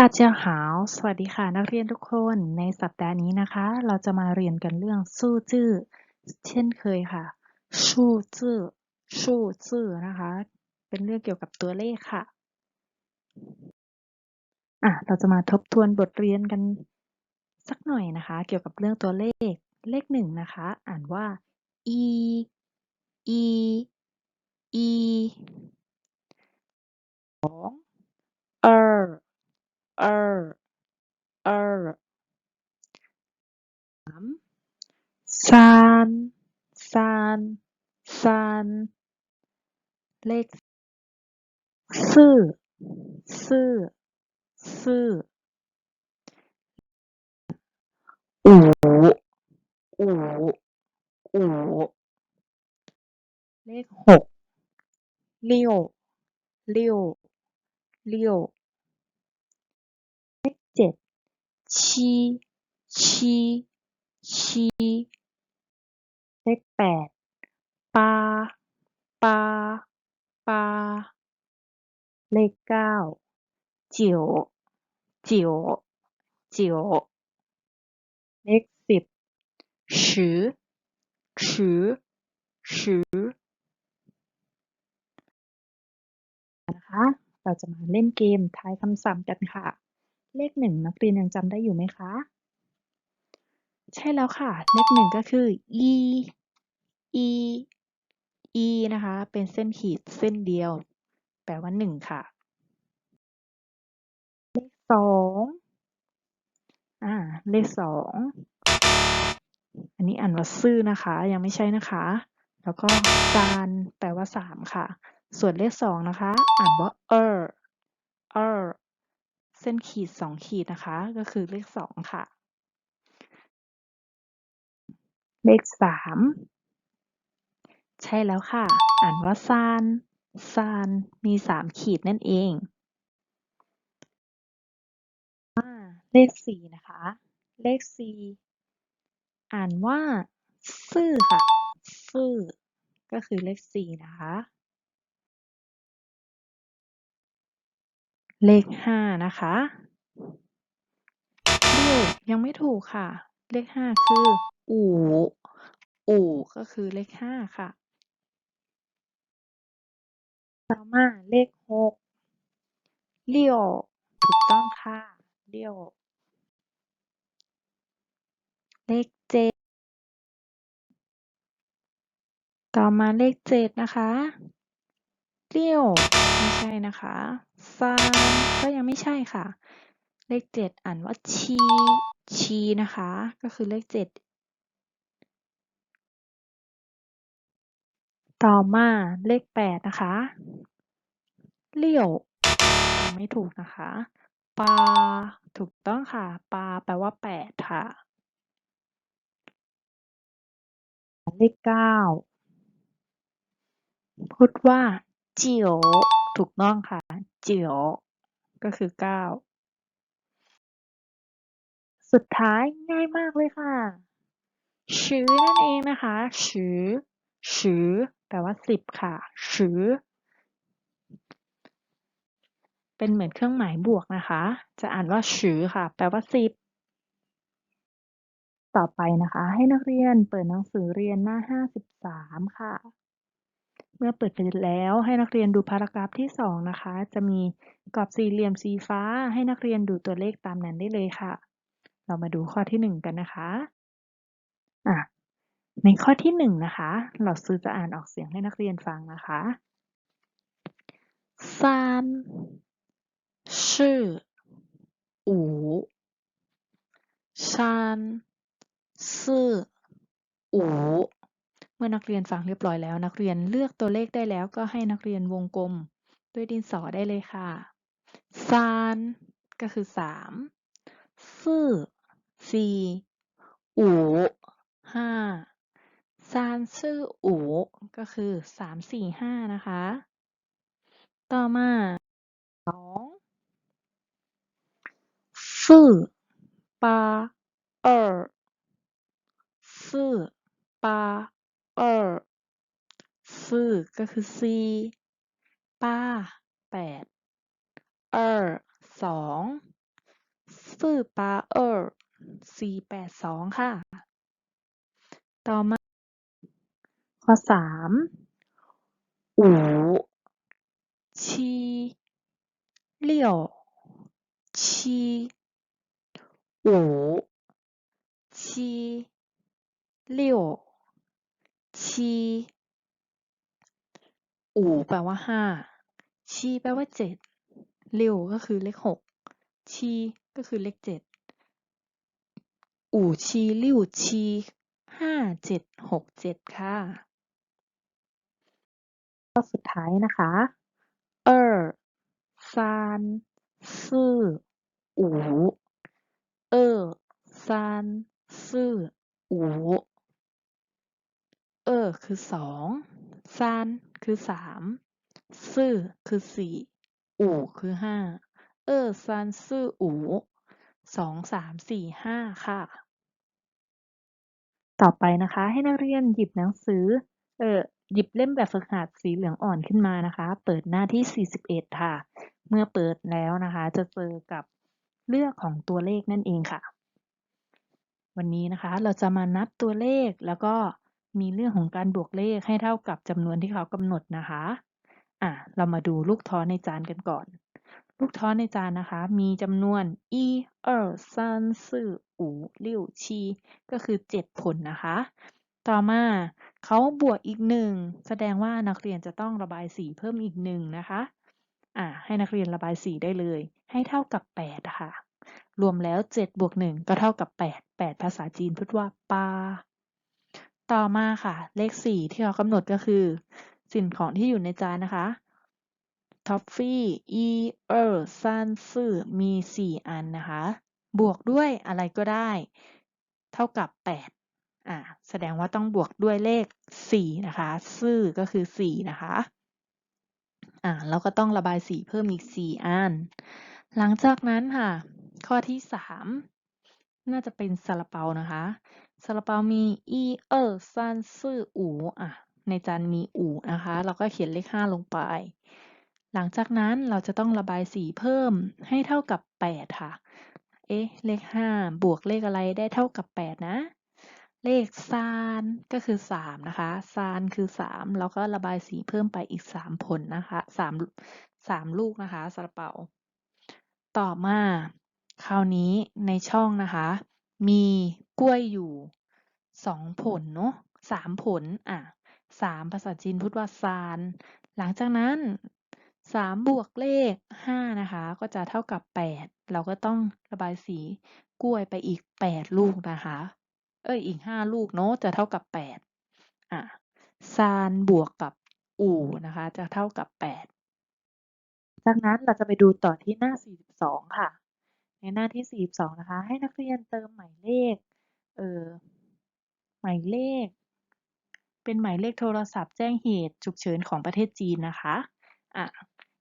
大家好สวัสดีค่ะ นักเรียนทุกคน ในสัปดาห์นี้นะคะ เราจะมาเรียนกันเรื่องสู้จื้อเช่นเคยค่ะสู้จื้อสู้จื้อนะคะ เป็นเรื่องเกี่ยวกับตัวเลขค่ะ อ่ะ เราจะมาทบทวนบทเรียนกันสักหน่อยนะคะ เกี่ยวกับเรื่องตัวเลข เลขหนึ่งนะคะ อ่านว่า e e e สอง er er er สามซานซานซานเลขซื่อซื่อซื่ออูอูอูเลขหกเลี้ยวเลี้ยวเลี้ยว เจ็ดชีชีชีเลขแปดปาปาปาเลขเก้าจิ๋วจิ๋วจิ๋วเลขสิบชือชือชือนะคะ เราจะมาเล่นเกมทายคำศัพท์กันค่ะ เลขหนึ่งนักเรียนยังจำได้อยู่ไหมคะ ใช่แล้วค่ะ เลขหนึ่งก็คือ e e e นะคะ เป็นเส้นขีดเส้นเดียว แปลว่าหนึ่งค่ะ เลขสองอ่า เลขสอง อันนี้อ่านว่าซื่อนะคะ ยังไม่ใช่นะคะ แล้วก็จานแปลว่าสามค่ะ ส่วนเลขสองนะคะ อ่านว่า er er เเส้นขีดสองขีดนะคะ ก็คือเลขสองค่ะ เลขสามใช่แล้วค่ะ อ่านว่าซานซานมีสามขีดนั่นเองอ่าเลขสี่นะคะ เลขสี่อ่านว่าซื่อค่ะซื่อก็คือเลขสี่นะคะ เลขห้านะคะเลี้ยวยังไม่ถูกค่ะ เลขห้าคืออู่อู่ก็คือเลขห้าค่ะ ต่อมาเลขหกเลี้ยว ถูกต้องค่ะ เลี้ยว เลขเจ็ดต่อมาเลขเจ็ดนะคะ เลี้ยว ไม่ใช่นะคะซานก็ยังไม่ใช่ค่ะ เลขเจ็ดอ่านว่าชีชีนะคะ ก็คือเลขเจ็ดต่อมาเลขแปดนะคะเลี้ยวไม่ถูกนะคะปาถูกต้องค่ะปาแปลว่าแปดค่ะ เลขเก้าพูดว่า จียวถูกต้องค่ะเจียวก็คือเก้าสุดท้ายง่ายมากเลยค่ะชื้อนั่นเองนะคะชื้อชื้อแปลว่าสิบค่ะชื้อเป็นเหมือนเครื่องหมายบวกนะคะ จะอ่านว่าชื้อค่ะ แปลว่าสิบต่อไปนะคะ ให้นักเรียนเปิดหนังสือเรียนหน้าห้าสิบสามค่ะ เมื่อเปิดไปแล้วให้นักเรียนดูพารากราฟที่สองนะคะ จะมีกรอบสี่เหลี่ยมสีฟ้า ให้นักเรียนดูตัวเลขตามนั้นได้เลยค่ะ เรามาดูข้อที่หนึ่งกันนะคะอ่ะในข้อที่หนึ่งนะคะ เราซื้อจะอ่านออกเสียงให้นักเรียนฟังนะคะ三四五三四五เ มื่อนักเรียนฟังเรียบร้อยแล้ว นักเรียนเลือกตัวเลขได้แล้ว ก็ให้นักเรียนวงกลมด้วยดินสอได้เลยค่ะซานก็คือสามซื่อสี่อูห้าซานซื่ออูก็คือสามสี่ห้านะคะ ต่อมาสองซื่อปาเออซื่อปา เออ ซื่อ ก็คือ ซีป้าแปดเออสองซื่อปลาเออสี่แปดสองค่ะ ต่อมา ข้อสามอูชีเลี่ยวชีอูชีเลี่ยว ชีอู่แปลว่าห้าชีแปลว่าเจ็ดเร็วก็คือเลขหกชีก็คือเลขเจ็ดอู่ชีลิ่วชีห้าเจ็ดหกเจ็ดค่ะข้อสุดท้ายนะคะเออซานซื่ออูเออซานซื่ออู คือสองซานคือสามซื่อคือสี่อู่คือห้าเออซานซื่ออู่สองสามสี่ห้าค่ะ ต่อไปนะคะให้นักเรียนหยิบหนังสือ เออหยิบเล่มแบบฝึกหัดสีเหลืองอ่อนขึ้นมานะคะ เปิดหน้าที่ 41 ค่ะ เมื่อเปิดแล้วนะคะ จะเจอกับเลือกของตัวเลขนั่นเองค่ะ วันนี้นะคะเราจะมานับตัวเลขแล้วก็ มีเรื่องของการบวกเลขให้เท่ากับจำนวนที่เขากำหนดนะคะ อ่ะ เรามาดูลูกท้อในจานกันก่อน ลูกท้อในจานนะคะ มีจำนวน一二三四五六七ก็คือ 7 ผลนะคะ ต่อมาเขาบวกอีกหนึ่งแสดงว่านักเรียนจะต้องระบายสีเพิ่มอีกหนึ่งนะคะ อ่ะ ให้นักเรียนระบายสีได้เลย ให้เท่ากับ8ค่ะ รวมแล้ว 7 บวก 1 ก็เท่ากับ 8 8 ภาษาจีนพูดว่าปา ต่อมาค่ะ เลข 4 ที่เขากำหนดก็คือ สิ่งของที่อยู่ในจานนะคะท็อฟฟี่อีเออร์ซันซื่อมี 4 อันนะคะ บวกด้วยอะไรก็ได้ เท่ากับ 8 อ่าแสดงว่าต้องบวกด้วยเลข 4 นะคะ ซื่อก็คือ 4 นะคะอ่าเราก็ต้องระบายสีเพิ่มอีก 4 อัน หลังจากนั้นค่ะ ข้อที่ 3 น่าจะเป็นซาลาเปานะคะ ซาลาเปามีอีเออร์ซันซื่ออูอะ ในจานมีอูนะคะ เราก็เขียนเลข5ลงไป หลังจากนั้นเราจะต้องระบายสีเพิ่มให้เท่ากับ8ค่ะ เอ๊ะ เลข5บวกเลขอะไรได้เท่ากับ8นะ เลขซานก็คือ3นะคะ ซานคือ3แล้วก็ระบายสีเพิ่มไปอีก3ผลนะคะ3 3ลูกนะคะซาลาเปา ต่อมา คราวนี้ในช่องนะคะ มี กล้วยอยู่2ผลเนาะ3ผลอะ3ภาษาจีนพูดว่าซาน หลังจากนั้น3บวกเลข5นะคะ ก็จะเท่ากับ8เราก็ต้องระบายสีกล้วยไปอีก8ลูกนะคะ เอ้ยอีก5ลูกเนาะจะเท่ากับ8อะซานบวกกับอู่นะคะ จะเท่ากับ8จากนั้นเราจะไปดูต่อที่หน้า 42 ค่ะ ในหน้าที่ 42 นะคะ ให้นักเรียนเติมหมายเลข เออหมายเลข เป็นหมายเลขโทรศัพท์แจ้งเหตุฉุกเฉินของประเทศจีนนะคะ อะ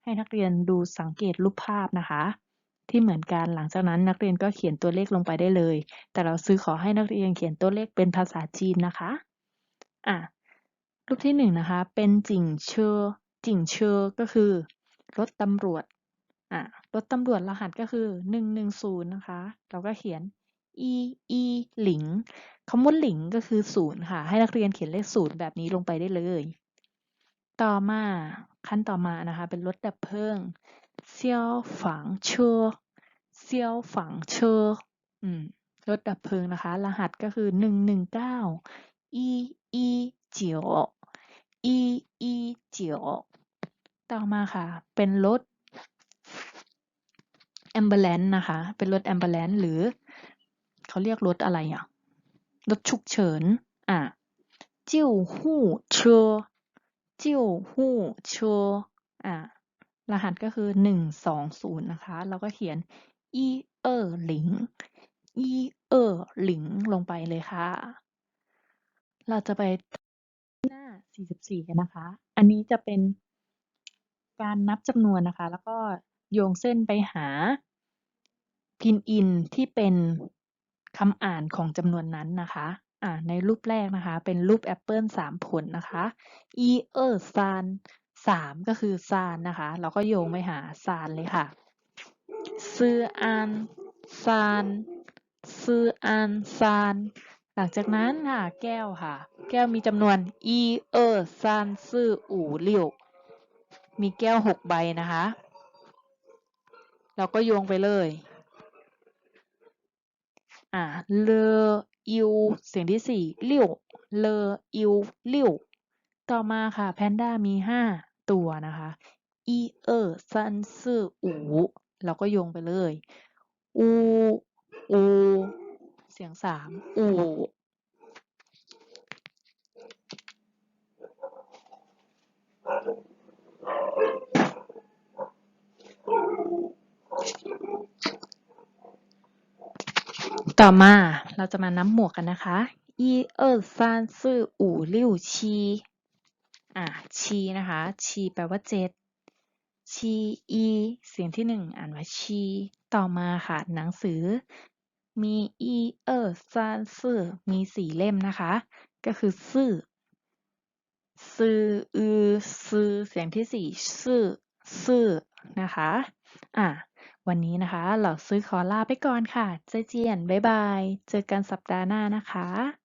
ให้นักเรียนดูสังเกตรูปภาพนะคะ ที่เหมือนกัน หลังจากนั้นนักเรียนก็เขียนตัวเลขลงไปได้เลย แต่เราซื้อขอให้นักเรียนเขียนตัวเลขเป็นภาษาจีนนะคะ อะ รูปที่หนึ่งนะคะ เป็นจิ่งเชอจิ่งเชอก็คือรถตำรวจ อะ รถตำรวจรหัสก็คือ 110 นะคะ เราก็เขียน e e หลิงคำว่าหลิงก็คือ0ค่ะ ให้นักเรียนเขียนเลข0แบบนี้ลงไปได้เลย ต่อมาขั้นต่อมานะคะ เป็นรถดับเพลิงเซียวฝังเชอเซียวฝังเชออืมรถดับเพลิงนะคะ รหัสก็คือ119 e e เก้าอีอีเจียว e e เจียวต่อมาค่ะ เป็นรถ ambulance นะคะ เป็นรถ ambulance หรือ เขาเรียกรถอะไรอะ รถฉุกเฉิน อะจิ้วหู้เชอจิ้วหู้เชออะรหัสก็คือ120นะคะ เราก็เขียนอีเออหลิงอีเออหลิงลงไปเลยค่ะ เราจะไปหน้า 44 กันนะคะ อันนี้จะเป็นการนับจำนวนนะคะ แล้วก็โยงเส้นไปหาพินอินที่เป็น คำอ่านของจำนวนนั้นนะคะอ่าในรูปแรกนะคะ เป็นรูปแอปเปิลสามผลนะคะ e เออซานสามก็คือซานนะคะ เราก็โยงไปหาซานเลยค่ะซืออันซานซืออันซานหลังจากนั้นค่ะแก้วค่ะ แก้วมีจำนวนอีเออซานซืออู่เลี่ยวมีแก้วหกใบนะคะ เราก็โยงไปเลย อ่าเลออิวเสียงที่สี่เลี่ยวเลออิวเลี่ยวต่อมาค่ะแพนด้ามีห้าตัวนะคะอีเออซันซื่ออูเราก็โยงไปเลยอูอูเสียงสามอู ต่อมาเราจะมานับหมวกกันนะคะอีเออซานซื่ออู่ลิ่วชีอะชีนะคะ ชีแปลว่าเจ็ดชีอีเสียงที่หนึ่งอ่านว่าชี ต่อมาค่ะ หนังสือ มีอีเออซานซื่อมีสี่เล่มนะคะ ก็คือซื่อซื่ออือซื่อเสียงที่สี่ซื่อซื่อนะคะ อะ วันนี้นะคะ เราซื้อขอลาไปก่อนค่ะ เจเจียน บ๊ายบาย เจอกันสัปดาห์หน้านะคะ